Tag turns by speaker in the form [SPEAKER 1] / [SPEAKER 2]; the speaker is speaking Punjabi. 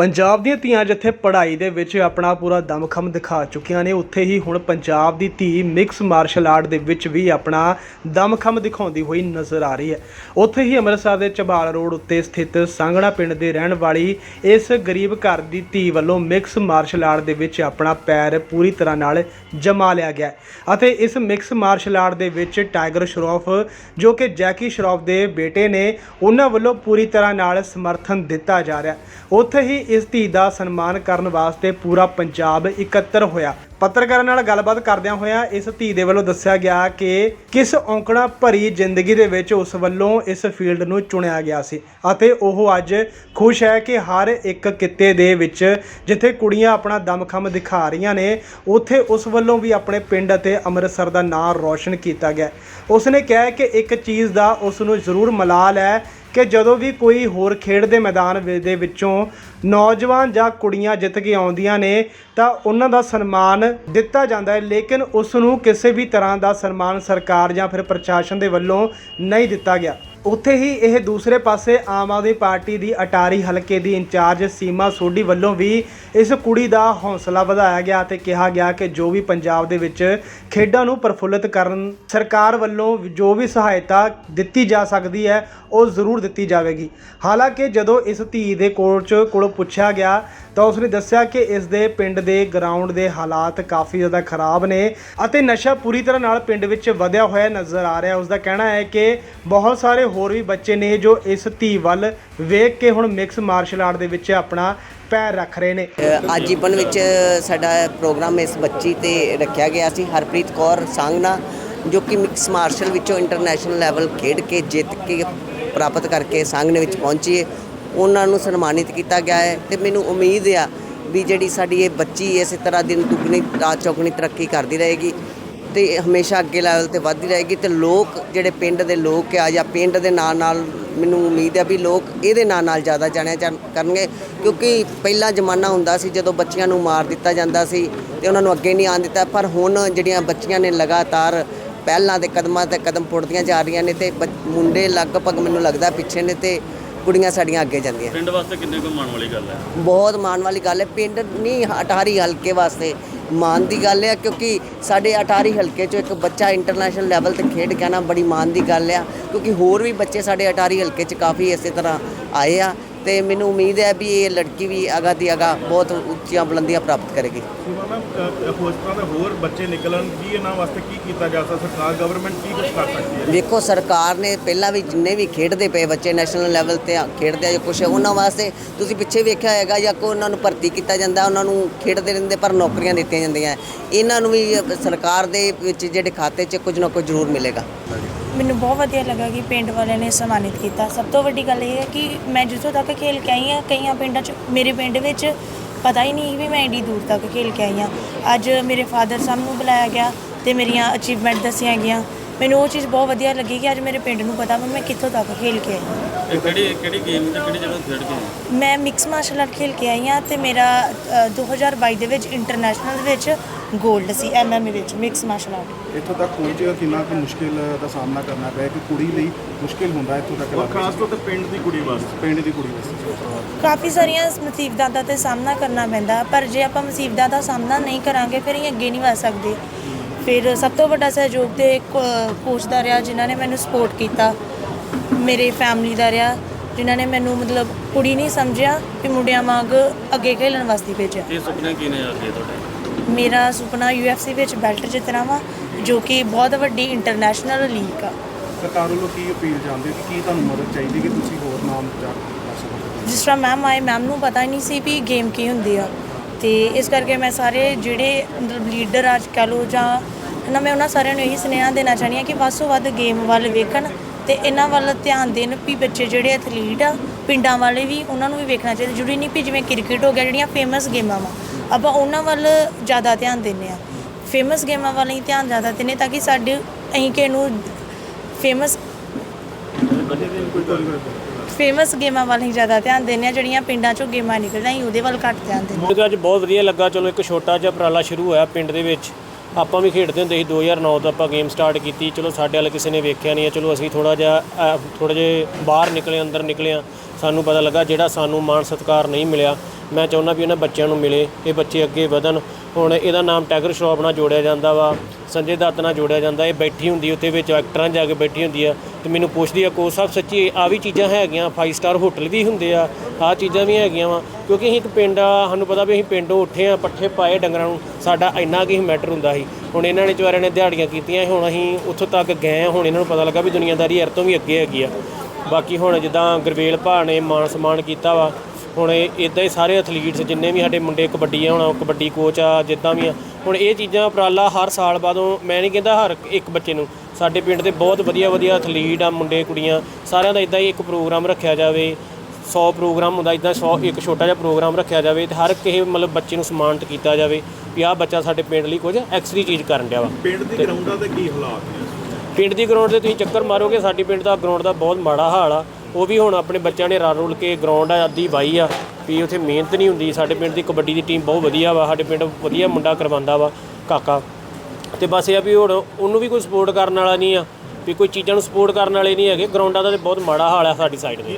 [SPEAKER 1] ਪੰਜਾਬ ਦੀਆਂ ਧੀਆਂ ਜਿੱਥੇ ਪੜ੍ਹਾਈ ਦੇ ਵਿੱਚ ਆਪਣਾ ਪੂਰਾ ਦਮਖਮ ਦਿਖਾ ਚੁੱਕੀਆਂ ਨੇ, ਉੱਥੇ ਹੀ ਹੁਣ ਪੰਜਾਬ ਦੀ ਧੀ ਮਿਕਸ ਮਾਰਸ਼ਲ ਆਰਟ ਦੇ ਵਿੱਚ ਵੀ ਆਪਣਾ ਦਮਖਮ ਦਿਖਾਉਂਦੀ ਹੋਈ ਨਜ਼ਰ ਆ ਰਹੀ ਹੈ। ਉੱਥੇ ਹੀ ਅੰਮ੍ਰਿਤਸਰ ਦੇ ਚਬਾਲ ਰੋਡ ਉੱਤੇ ਸਥਿਤ ਸੰਘਣਾ ਪਿੰਡ ਦੇ ਰਹਿਣ ਵਾਲੀ ਇਸ ਗਰੀਬ ਘਰ ਦੀ ਧੀ ਵੱਲੋਂ ਮਿਕਸ ਮਾਰਸ਼ਲ ਆਰਟ ਦੇ ਵਿੱਚ ਆਪਣਾ ਪੈਰ ਪੂਰੀ ਤਰ੍ਹਾਂ ਨਾਲ ਜਮਾ ਲਿਆ ਗਿਆ ਅਤੇ ਇਸ ਮਿਕਸ ਮਾਰਸ਼ਲ ਆਰਟ ਦੇ ਵਿੱਚ ਟਾਈਗਰ ਸ਼ਰੋਫ ਜੋ ਕਿ ਜੈਕੀ ਸ਼ਰੋਫ ਦੇ ਬੇਟੇ ਨੇ, ਉਹਨਾਂ ਵੱਲੋਂ ਪੂਰੀ ਤਰ੍ਹਾਂ ਨਾਲ ਸਮਰਥਨ ਦਿੱਤਾ ਜਾ ਰਿਹਾ ਉੱਥੇ ਹੀ ਇਸ ਧੀ ਦਾ ਸਨਮਾਨ ਕਰਨ ਵਾਸਤੇ ਪੂਰਾ ਪੰਜਾਬ ਇਕੱਤਰ ਹੋਇਆ। ਪੱਤਰਕਾਰਾਂ ਨਾਲ ਗੱਲਬਾਤ ਕਰਦਿਆਂ ਹੋਇਆਂ ਇਸ ਧੀ ਦੇ ਵੱਲੋਂ ਦੱਸਿਆ ਗਿਆ ਕਿ ਕਿਸ ਔਂਕੜਾ ਭਰੀ ਜ਼ਿੰਦਗੀ ਦੇ ਵਿੱਚ ਉਸ ਵੱਲੋਂ ਇਸ ਫੀਲਡ ਨੂੰ ਚੁਣਿਆ ਗਿਆ ਸੀ ਅਤੇ ਉਹ ਅੱਜ ਖੁਸ਼ ਹੈ ਕਿ ਹਰ ਇੱਕ ਕਿੱਤੇ ਦੇ ਵਿੱਚ ਜਿੱਥੇ ਕੁੜੀਆਂ ਆਪਣਾ ਦਮਖਮ ਦਿਖਾ ਰਹੀਆਂ ਨੇ, ਉੱਥੇ ਉਸ ਵੱਲੋਂ ਵੀ ਆਪਣੇ ਪਿੰਡ ਅਤੇ ਅੰਮ੍ਰਿਤਸਰ ਦਾ ਨਾਮ ਰੌਸ਼ਨ ਕੀਤਾ ਗਿਆ। ਉਸ ਨੇ ਕਿਹਾ ਕਿ ਇੱਕ ਚੀਜ਼ ਦਾ ਉਸ ਨੂੰ ਜ਼ਰੂਰ ਮਲਾਲ ਹੈ ਕਿ ਜਦੋਂ ਵੀ ਕੋਈ ਹੋਰ ਖੇਡ ਦੇ ਮੈਦਾਨ ਦੇ ਵਿੱਚੋਂ ਨੌਜਵਾਨ ਜਾਂ ਕੁੜੀਆਂ ਜਿੱਤ ਕੇ ਆਉਂਦੀਆਂ ਨੇ, ਤਾਂ ਉਹਨਾਂ ਦਾ ਸਨਮਾਨ ਦਿੱਤਾ ਜਾਂਦਾ ਹੈ, ਲੇਕਿਨ ਉਸ ਨੂੰ ਕਿਸੇ ਵੀ ਤਰ੍ਹਾਂ ਦਾ ਸਨਮਾਨ ਸਰਕਾਰ ਜਾਂ ਫਿਰ ਪ੍ਰਸ਼ਾਸਨ ਦੇ ਵੱਲੋਂ ਨਹੀਂ ਦਿੱਤਾ ਗਿਆ। ਉੱਥੇ ਹੀ ਇਹ ਦੂਸਰੇ ਪਾਸੇ ਆਮ ਆਦਮੀ ਪਾਰਟੀ ਦੀ ਅਟਾਰੀ ਹਲਕੇ ਦੀ ਇੰਚਾਰਜ ਸੀਮਾ ਸੋਢੀ ਵੱਲੋਂ ਵੀ ਇਸ ਕੁੜੀ ਦਾ ਹੌਸਲਾ ਵਧਾਇਆ ਗਿਆ ਤੇ ਕਿਹਾ ਗਿਆ ਕਿ ਜੋ ਵੀ ਪੰਜਾਬ ਦੇ ਵਿੱਚ ਖੇਡਾਂ ਨੂੰ ਪ੍ਰਫੁੱਲਤ ਕਰਨ ਸਰਕਾਰ ਵੱਲੋਂ ਜੋ ਵੀ ਸਹਾਇਤਾ ਦਿੱਤੀ ਜਾ ਸਕਦੀ ਹੈ, ਉਹ ਜ਼ਰੂਰ ਦਿੱਤੀ ਜਾਵੇਗੀ। ਹਾਲਾਂਕਿ ਜਦੋਂ ਇਸ ਧੀ ਦੇ ਕੋਚ ਕੋਲੋਂ ਪੁੱਛਿਆ ਗਿਆ ਤਾਂ ਉਸਨੇ ਦੱਸਿਆ ਕਿ ਇਸ ਦੇ ਪਿੰਡ ਦੇ ਗਰਾਊਂਡ ਦੇ ਹਾਲਾਤ ਕਾਫੀ ਜ਼ਿਆਦਾ ਖਰਾਬ ਨੇ ਅਤੇ ਨਸ਼ਾ ਪੂਰੀ ਤਰ੍ਹਾਂ ਨਾਲ ਪਿੰਡ ਵਿੱਚ ਵਧਿਆ ਹੋਇਆ ਨਜ਼ਰ ਆ ਰਿਹਾ। ਉਸ ਦਾ ਕਹਿਣਾ ਹੈ ਕਿ ਬਹੁਤ ਸਾਰੇ ਹੋਰ ਵੀ ਬੱਚੇ ਨੇ ਜੋ ਇਸ ਧੀ ਵੱਲ ਵੇਖ ਕੇ ਹੁਣ ਮਿਕਸ ਮਾਰਸ਼ਲ ਆਰਟ ਦੇ ਵਿੱਚ ਆਪਣਾ ਪੈਰ ਰੱਖ ਰਹੇ ਨੇ।
[SPEAKER 2] ਆਜੀਵਨ ਵਿੱਚ ਸਾਡਾ ਪ੍ਰੋਗਰਾਮ ਇਸ ਬੱਚੀ ਤੇ ਰੱਖਿਆ ਗਿਆ ਸੀ, ਹਰਪ੍ਰੀਤ ਕੌਰ ਸੰਗਨਾ ਜੋ ਕਿ ਮਿਕਸ ਮਾਰਸ਼ਲ ਵਿੱਚੋਂ ਇੰਟਰਨੈਸ਼ਨਲ ਲੈਵਲ ਖੇਡ ਕੇ ਜਿੱਤ ਕੇ ਪ੍ਰਾਪਤ ਕਰਕੇ ਸੰਗਨੇ ਵਿੱਚ ਪਹੁੰਚੀ ਹੈ। ਉਹਨਾਂ ਨੂੰ ਸਨਮਾਨਿਤ ਕੀਤਾ ਗਿਆ ਹੈ ਤੇ ਮੈਨੂੰ ਉਮੀਦ ਆ ਵੀ ਜਿਹੜੀ ਸਾਡੀ ਇਹ ਬੱਚੀ ਇਸੇ ਤਰ੍ਹਾਂ ਦਿਨ ਦੁੱਗਣੀ, ਰਾਤ ਚੌਗਣੀ ਤਰੱਕੀ ਕਰਦੀ ਰਹੇਗੀ ਤੇ ਹਮੇਸ਼ਾ ਅੱਗੇ ਲੈਵਲ ਤੇ ਵੱਧਦੀ ਰਹੇਗੀ ਤੇ ਲੋਕ, ਜਿਹੜੇ ਪਿੰਡ ਦੇ ਲੋਕ ਆ ਜਾਂ ਪਿੰਡ ਦੇ ਨਾਲ ਨਾਲ ਮੈਨੂੰ ਉਮੀਦ ਹੈ ਵੀ ਲੋਕ ਇਹਦੇ ਨਾਲ ਨਾਲ ਜ਼ਿਆਦਾ ਜਾਣਿਆ ਜਾਣ- ਕਰਨਗੇ ਕਿਉਂਕਿ ਪਹਿਲਾ ਜ਼ਮਾਨਾ ਹੁੰਦਾ ਸੀ ਜਦੋਂ ਬੱਚੀਆਂ ਨੂੰ ਮਾਰ ਦਿੱਤਾ ਜਾਂਦਾ ਸੀ ਤੇ ਉਹਨਾਂ ਨੂੰ ਅੱਗੇ ਨਹੀਂ ਆਉਣ ਦਿੱਤਾ, ਪਰ ਹੁਣ ਜਿਹੜੀਆਂ ਬੱਚੀਆਂ ਨੇ ਲਗਾਤਾਰ ਪਹਿਲਾਂ ਦੇ ਕਦਮਾਂ ਤੇ ਕਦਮ ਪੁੱਟਦੀਆਂ ਜਾ ਰਹੀਆਂ ਨੇ ਤੇ ਬੱਚ- ਮੁੰਡੇ ਲਗਭਗ ਮੈਨੂੰ ਲੱਗਦਾ ਪਿੱਛੇ ਨੇ ਤੇ ਕੁੜੀਆਂ ਸਾਡੀਆਂ ਅੱਗੇ ਜਾਂਦੀਆਂ।
[SPEAKER 3] ਪਿੰਡ ਵਾਸਤੇ ਕਿੰਨੇ ਕੁ ਮਾਣ ਵਾਲੀ ਗੱਲ ਹੈ?
[SPEAKER 2] ਬਹੁਤ ਮਾਣ ਵਾਲੀ ਗੱਲ ਹੈ। ਪਿੰਡ ਨਹੀਂ ਅਟਾਰੀ ਹਲਕੇ ਵਾਸਤੇ ਮਾਣ ਦੀ ਗੱਲ ਹੈ ਕਿਉਂਕਿ ਸਾਡੇ ਅਟਾਰੀ ਹਲਕੇ ਚੋਂ ਇੱਕ ਬੱਚਾ ਇੰਟਰਨੈਸ਼ਨਲ ਲੈਵਲ ਤੇ ਖੇਡ ਕੇ ਆਉਣਾ ਬੜੀ ਮਾਣ ਦੀ ਗੱਲ ਆ ਕਿਉਂਕਿ ਹੋਰ ਵੀ ਬੱਚੇ ਸਾਡੇ ਅਟਾਰੀ ਹਲਕੇ 'ਚ ਕਾਫੀ ਇਸੇ ਤਰ੍ਹਾਂ ਆਏ ਆ। ਤੇ ਮੈਨੂੰ ਉਮੀਦ ਹੈ ਵੀ ਇਹ ਲੜਕੀ ਵੀ ਅਗਾ ਦੀ ਅਗਾ ਬਹੁਤ ਉੱਚੀਆਂ ਬੁਲੰਦੀਆਂ ਪ੍ਰਾਪਤ ਕਰੇਗੀ।
[SPEAKER 4] ਸੀਮਾ ਮੈਮ ਉਸ ਤਰ੍ਹਾਂ ਦੇ ਹੋਰ ਬੱਚੇ ਨਿਕਲਣ ਕੀ ਇਹਨਾਂ ਵਾਸਤੇ ਕੀ ਕੀਤਾ ਜਾ ਸਕਦਾ? ਸਰਕਾਰ ਗਵਰਨਮੈਂਟ ਕੀ ਕੁਝ ਕਰ ਸਕਦੀ ਹੈ?
[SPEAKER 2] ਵੇਖੋ ਸਰਕਾਰ ਨੇ ਪਹਿਲਾਂ ਵੀ ਜਿੰਨੇ ਵੀ ਖੇਡਦੇ ਪਏ ਬੱਚੇ ਨੈਸ਼ਨਲ ਲੈਵਲ ਤੇ ਖੇਡਦੇ ਆ ਜਾਂ ਕੁਛ ਉਹਨਾਂ ਵਾਸਤੇ ਤੁਸੀਂ ਪਿੱਛੇ ਵੇਖਿਆ ਹੋਏਗਾ ਜਾਂ ਕੋ ਉਹਨਾਂ ਨੂੰ ਭਰਤੀ ਕੀਤਾ ਜਾਂਦਾ ਉਹਨਾਂ ਨੂੰ ਖੇਡਦੇ ਰਹਿੰਦੇ ਪਰ ਨੌਕਰੀਆਂ ਦਿੱਤੀਆਂ ਜਾਂਦੀਆਂ। ਇਹਨਾਂ ਨੂੰ ਵੀ ਸਰਕਾਰ ਦੇ ਵਿੱਚ ਜਿਹੜੇ ਖਾਤੇ 'ਚ ਕੁਝ ਨਾ ਕੁਝ ਜ਼ਰੂਰ ਮਿਲੇਗਾ।
[SPEAKER 5] ਮੈਨੂੰ ਬਹੁਤ ਵਧੀਆ ਲੱਗਾ ਕਿ ਪਿੰਡ ਵਾਲਿਆਂ ਨੇ ਸਨਮਾਨਿਤ ਕੀਤਾ। ਸਭ ਤੋਂ ਵੱਡੀ ਗੱਲ ਇਹ ਹੈ ਕਿ ਮੈਂ ਜਿੱਥੋਂ ਤੱਕ ਖੇਲ ਕੇ ਆਈ ਹਾਂ ਕਈਆਂ ਪਿੰਡਾਂ 'ਚ ਮੇਰੇ ਪਿੰਡ ਵਿੱਚ ਪਤਾ ਹੀ ਨਹੀਂ ਵੀ ਮੈਂ ਏਡੀ ਦੂਰ ਤੱਕ ਖੇਲ ਕੇ ਆਈ ਹਾਂ। ਅੱਜ ਮੇਰੇ ਫਾਦਰ ਸਾਹਿਬ ਨੂੰ ਬੁਲਾਇਆ ਗਿਆ ਤੇ ਮੇਰੀਆਂ ਅਚੀਵਮੈਂਟ ਦੱਸੀਆਂ ਗਈਆਂ। ਮੈਨੂੰ ਉਹ ਚੀਜ਼ ਬਹੁਤ ਵਧੀਆ ਲੱਗੀ ਕਿ ਅੱਜ ਮੇਰੇ ਪਿੰਡ ਨੂੰ ਪਤਾ ਵੀ ਮੈਂ ਕਿੱਥੋਂ ਤੱਕ ਖੇਲ ਕੇ ਆਈ ਹਾਂ।
[SPEAKER 3] ਇਹ ਕਿਹੜੀ ਕਿਹੜੀ ਗੇਮ ਤੇ ਕਿਹੜੀ ਜਗ੍ਹਾ ਖੇਡ ਕੇ ਆਏ?
[SPEAKER 5] ਮੈਂ ਮਿਕਸ ਮਾਰਸ਼ਲ ਆਰਟ ਖੇਲ ਕੇ ਆਈ ਹਾਂ ਤੇ ਮੇਰਾ ਅ, 2022 ਦੇ ਵਿੱਚ ਇੰਟਰਨੈਸ਼ਨਲ ਵਿੱਚ 골ਡ ਸੀ ਐਮਐਮਏ ਵਿੱਚ ਮਿਕਸ ਮਾਰਸ਼ਲ ਆਰਟ
[SPEAKER 6] ਇੱਥੋਂ ਤੱਕ ਪਹੁੰਚੇ ਕਿੰਨਾ ਕੁ ਮੁਸ਼ਕਿਲ ਦਾ ਸਾਹਮਣਾ ਕਰਨਾ ਪਿਆ ਕਿ ਕੁੜੀ ਲਈ ਮੁਸ਼ਕਿਲ ਹੁੰਦਾ ਇੱਥੋਂ ਤੱਕ
[SPEAKER 4] ਔਰ ਖਾਸ ਤੌਰ ਤੇ ਪਿੰਡ ਦੀ ਕੁੜੀ ਵਾਸਤੇ।
[SPEAKER 6] ਪਿੰਡ ਦੀ ਕੁੜੀ ਵਾਸਤੇ।
[SPEAKER 5] ਕਾਫੀ ਸਾਰੀਆਂ ਮੁਸੀਬਤਾਂ ਦਾ ਤੇ ਸਾਹਮਣਾ ਕਰਨਾ ਪੈਂਦਾ ਪਰ ਜੇ ਆਪਾਂ ਮੁਸੀਬਤਾਂ ਦਾ ਸਾਹਮਣਾ ਨਹੀਂ ਕਰਾਂਗੇ ਫਿਰ ਇਹ ਅੱਗੇ ਨਹੀਂ ਵਧ ਸਕਦੇ। ਫਿਰ ਸਭ ਤੋਂ ਵੱਡਾ ਸਹਿਯੋਗ ਤੇ ਕੋਚ ਦਾ ਰਿਹਾ ਜਿਨ੍ਹਾਂ ਨੇ ਮੈਨੂੰ ਸਪੋਰਟ ਕੀਤਾ। ਮੇਰੇ ਫੈਮਿਲੀ ਦਾ ਰਿਹਾ ਜਿਨ੍ਹਾਂ ਨੇ ਮੈਨੂੰ ਮਤਲਬ ਕੁੜੀ ਨਹੀਂ ਸਮਝਿਆ ਕਿ ਮੁੰਡਿਆਂ ਵਾਂਗ ਅੱਗੇ ਖੇਲਣ ਵਾਸਤੇ ਭੇਜਿਆ।
[SPEAKER 3] ਕੀ ਸੁਪਨੇ ਕੀ ਨੇ ਅੱਗੇ ਤੁਹਾਡੇ?
[SPEAKER 5] ਮੇਰਾ ਸੁਪਨਾ UFC ਵਿੱਚ ਬੈਲਟ ਜਿੱਤਣਾ ਵਾ ਜੋ ਕਿ ਬਹੁਤ ਵੱਡੀ ਇੰਟਰਨੈਸ਼ਨਲ ਲੀਗ ਆ।
[SPEAKER 6] ਸਰਕਾਰ ਵੱਲੋਂ ਕੀ ਅਪੀਲ ਜਾਂਦੀ ਕਿ ਕੀ ਤੁਹਾਨੂੰ ਮਦਦ ਚਾਹੀਦੀ ਕਿ ਤੁਸੀਂ ਹੋਰ ਨਾਮ ਜਾ ਕਰ ਸਕੋ?
[SPEAKER 5] ਜਿਸ ਤਰ੍ਹਾਂ ਮੈਮ ਆਏ ਮੈਮ ਨੂੰ ਪਤਾ ਹੀ ਨਹੀਂ ਸੀ ਵੀ ਗੇਮ ਕੀ ਹੁੰਦੀ ਆ। ਤੇ ਇਸ ਕਰਕੇ ਮੈਂ ਸਾਰੇ ਜਿਹੜੇ ਮਤਲਬ ਲੀਡਰ ਅੱਜ ਕੱਲ੍ਹ ਲਓ ਜਾਂ ਹਨਾ ਮੈਂ ਉਹਨਾਂ ਸਾਰਿਆਂ ਨੂੰ ਇਹੀ ਸੁਨੇਹਾ ਦੇਣਾ ਚਾਹੁੰਦੀ ਹਾਂ ਕਿ ਵੱਧ ਤੋਂ ਵੱਧ ਗੇਮ ਵੱਲ ਵੇਖਣ ਤੇ ਇਹਨਾਂ ਵੱਲ ਧਿਆਨ ਦੇਣ ਵੀ ਬੱਚੇ ਜਿਹੜੇ ਐਥਲੀਟ ਆ ਪਿੰਡਾਂ ਵਾਲੇ ਵੀ ਉਹਨਾਂ ਨੂੰ ਵੀ ਵੇਖਣਾ ਚਾਹੀਦਾ। ਜ਼ਰੂਰੀ ਨਹੀਂ ਵੀ ਜਿਵੇਂ ਕ੍ਰਿਕਟ ਹੋ ਗਿਆ ਜਿਹੜੀਆਂ ਫੇਮਸ ਗੇਮਾਂ ਵਾ ਆਪਾਂ ਉਹਨਾਂ ਵੱਲ ਜ਼ਿਆਦਾ ਧਿਆਨ ਦਿੰਦੇ ਆ ਫੇਮਸ ਗੇਮਾਂ ਵੱਲ ਹੀ ਧਿਆਨ ਜ਼ਿਆਦਾ ਦਿੰਦੇ ਤਾਂ ਕਿ ਸਾਡੇ ਅਸੀਂ ਕਿ ਨੂੰ ਫੇਮਸ ਫੇਮਸ ਗੇਮਾਂ ਵੱਲ ਹੀ ਜ਼ਿਆਦਾ ਧਿਆਨ ਦਿੰਦੇ ਆ ਜਿਹੜੀਆਂ ਪਿੰਡਾਂ ਚੋਂ ਗੇਮਾਂ ਨਿਕਲਦੀਆਂ, ਅਸੀਂ ਉਹਦੇ ਵੱਲ ਘੱਟ ਧਿਆਨ ਦਿੰਦੇ
[SPEAKER 7] ਮੈਨੂੰ ਤਾਂ ਅੱਜ ਬਹੁਤ ਵਧੀਆ ਲੱਗਾ, ਚਲੋ ਇੱਕ ਛੋਟਾ ਜਿਹਾ ਉਪਰਾਲਾ ਸ਼ੁਰੂ ਹੋਇਆ ਪਿੰਡ ਦੇ ਵਿੱਚ। ਆਪਾਂ ਵੀ ਖੇਡਦੇ ਹੁੰਦੇ ਸੀ 2009 ਤੋਂ ਆਪਾਂ ਗੇਮ ਸਟਾਰਟ ਕੀਤੀ। ਚਲੋ ਸਾਡੇ ਵਾਲੇ ਕਿਸੇ ਨੇ ਵੇਖਿਆ ਨਹੀਂ ਹੈ, ਚਲੋ ਅਸੀਂ ਥੋੜਾ ਜਿਹਾ ਥੋੜਾ ਜਿਹਾ ਬਾਹਰ ਨਿਕਲੇ, ਅੰਦਰ ਨਿਕਲੇ ਹਾਂ। ਸਾਨੂੰ ਪਤਾ ਲੱਗਾ ਜਿਹੜਾ ਸਾਨੂੰ ਮਾਣ ਸਤਿਕਾਰ ਨਹੀਂ ਮਿਲਿਆ। ਮੈਂ ਚਾਹੁੰਦਾ ਵੀ ਇਹਨਾਂ ਬੱਚਿਆਂ ਨੂੰ ਮਿਲੇ, ਇਹ ਬੱਚੇ ਅੱਗੇ ਵਧਣ। ਹੁਣ ਇਹਦਾ ਨਾਮ ਟਾਈਗਰ ਸ਼ਰੋਫ ਨਾਲ ਜੋੜਿਆ ਜਾਂਦਾ ਵਾ, ਸੰਜੇ ਦੱਤ ਨਾਲ ਜੋੜਿਆ ਜਾਂਦਾ, ਇਹ ਬੈਠੀ ਹੁੰਦੀ ਉੱਥੇ ਵਿੱਚ ਐਕਟਰਾਂ ਜਾ ਕੇ ਬੈਠੀ ਹੁੰਦੀ ਆ ਤੇ ਮੈਨੂੰ ਪੁੱਛਦੀ ਆ ਕੋਚ ਸਾਹਿਬ ਸੱਚੀ ਆ ਵੀ ਚੀਜ਼ਾਂ ਹੈਗੀਆਂ 5 ਸਟਾਰ ਹੋਟਲ ਵੀ ਹੁੰਦੇ ਆ, ਆਹ ਚੀਜ਼ਾਂ ਵੀ ਹੈਗੀਆਂ ਵਾ? ਕਿਉਂਕਿ ਅਸੀਂ ਇੱਕ ਪਿੰਡ ਆ, ਸਾਨੂੰ ਪਤਾ ਵੀ ਅਸੀਂ ਪਿੰਡੋਂ ਉੱਠੇ ਆ, ਪੱਠੇ ਪਾਏ ਡੰਗਰਾਂ ਨੂੰ, ਸਾਡਾ ਇੰਨਾ ਕੀ ਮੈਟਰ ਹੁੰਦਾ ਸੀ। ਹੁਣ ਇਹਨਾਂ ਨੇ ਚਵਾਰਿਆਂ ਨੇ ਦਿਹਾੜੀਆਂ ਕੀਤੀਆਂ, ਹੁਣ ਅਸੀਂ ਉੱਥੋਂ ਤੱਕ ਗਏ ਆ ਹੁਣ ਇਹਨਾਂ ਨੂੰ ਪਤਾ ਲੱਗਾ ਵੀ ਦੁਨੀਆਦਾਰੀ ਯਾਰ ਤੋਂ ਵੀ ਅੱਗੇ ਹੈਗੀ ਆ। ਬਾਕੀ ਹੁਣ ਜਿੱਦਾਂ ਗੁਰਵੇਲ ਭਾ ਨੇ ਮਾਨ ਸਨਮਾਨ ਕੀਤਾ ਵਾ ਹੁਣ ਇਦਾਂ ਹੀ ਸਾਰੇ ਐਥਲੀਟਸ ਜਿੰਨੇ ਵੀ ਸਾਡੇ ਮੁੰਡੇ ਕਬੱਡੀ ਆ ਹੁਣ ਕਬੱਡੀ ਕੋਚ ਆ ਜਿੱਦਾਂ ਵੀ ਆ ਹੁਣ ਇਹ ਚੀਜ਼ਾਂ ਉਪਰਾਲਾ ਹਰ ਸਾਲ ਬਾਅਦੋਂ ਮੈਂ ਨਹੀਂ ਕਹਿੰਦਾ ਹਰ ਇੱਕ ਬੱਚੇ ਨੂੰ ਸਾਡੇ ਪਿੰਡ ਦੇ ਬਹੁਤ ਵਧੀਆ ਵਧੀਆ ਐਥਲੀਟ ਆ ਮੁੰਡੇ ਕੁੜੀਆਂ ਸਾਰਿਆਂ ਦਾ ਇਦਾਂ ਹੀ ਇੱਕ ਪ੍ਰੋਗਰਾਮ ਰੱਖਿਆ ਜਾਵੇ 100 ਪ੍ਰੋਗਰਾਮ ਹੁੰਦਾ ਇਦਾਂ 100 ਇੱਕ ਛੋਟਾ ਜਿਹਾ ਪ੍ਰੋਗਰਾਮ ਰੱਖਿਆ ਜਾਵੇ ਤੇ ਹਰ ਕਿਸੇ ਮਤਲਬ ਬੱਚੇ ਨੂੰ ਸਨਮਾਨਿਤ ਕੀਤਾ ਜਾਵੇ ਵੀ ਆਹ ਬੱਚਾ ਸਾਡੇ ਪਿੰਡ ਲਈ ਕੁਝ ਐਕਸਟਰੀ ਚੀਜ਼ ਕਰਨ ਡਿਆ ਵਾ।
[SPEAKER 4] ਪਿੰਡ ਦੀ ਗਰਾਊਂਡਾਂ ਦੇ ਕੀ ਹਾਲਾਤ ਨੇ?
[SPEAKER 7] ਪਿੰਡ ਦੀ ਗਰਾਊਂਡ ਤੇ ਤੁਸੀਂ ਚੱਕਰ ਮਾਰੋਗੇ ਸਾਡੀ ਪਿੰਡ ਦਾ ਗਰਾਊਂਡ ਦਾ ਬਹੁਤ ਮਾੜਾ ਹਾਲ ਆ। ਉਹ ਵੀ ਹੁਣ ਆਪਣੇ ਬੱਚਿਆਂ ਨੇ ਰਲ ਰੁਲ ਕੇ ਗਰਾਊਂਡ ਆ, ਅੱਧੀ ਵਾਈ ਆ, ਵੀ ਉੱਥੇ ਮਿਹਨਤ ਨਹੀਂ ਹੁੰਦੀ। ਸਾਡੇ ਪਿੰਡ ਦੀ ਕਬੱਡੀ ਦੀ ਟੀਮ ਬਹੁਤ ਵਧੀਆ ਵਾ, ਸਾਡੇ ਪਿੰਡ ਵਧੀਆ ਮੁੰਡਾ ਕਰਵਾਉਂਦਾ ਵਾ, ਕਾਕਾ। ਤੇ ਬਸ ਇਹ ਆ ਵੀ ਹੁਣ ਉਹਨੂੰ ਵੀ ਕੋਈ ਸਪੋਰਟ ਕਰਨ ਵਾਲਾ ਨਹੀਂ ਆ, ਵੀ ਕੋਈ ਚੀਜ਼ਾਂ ਨੂੰ ਸਪੋਰਟ ਕਰਨ ਵਾਲੇ ਨਹੀਂ ਹੈਗੇ। ਗਰਾਊਂਡਾਂ ਦਾ ਤੇ ਬਹੁਤ ਮਾੜਾ ਹਾਲ ਆ ਸਾਡੀ ਸਾਈਡ ਦੇ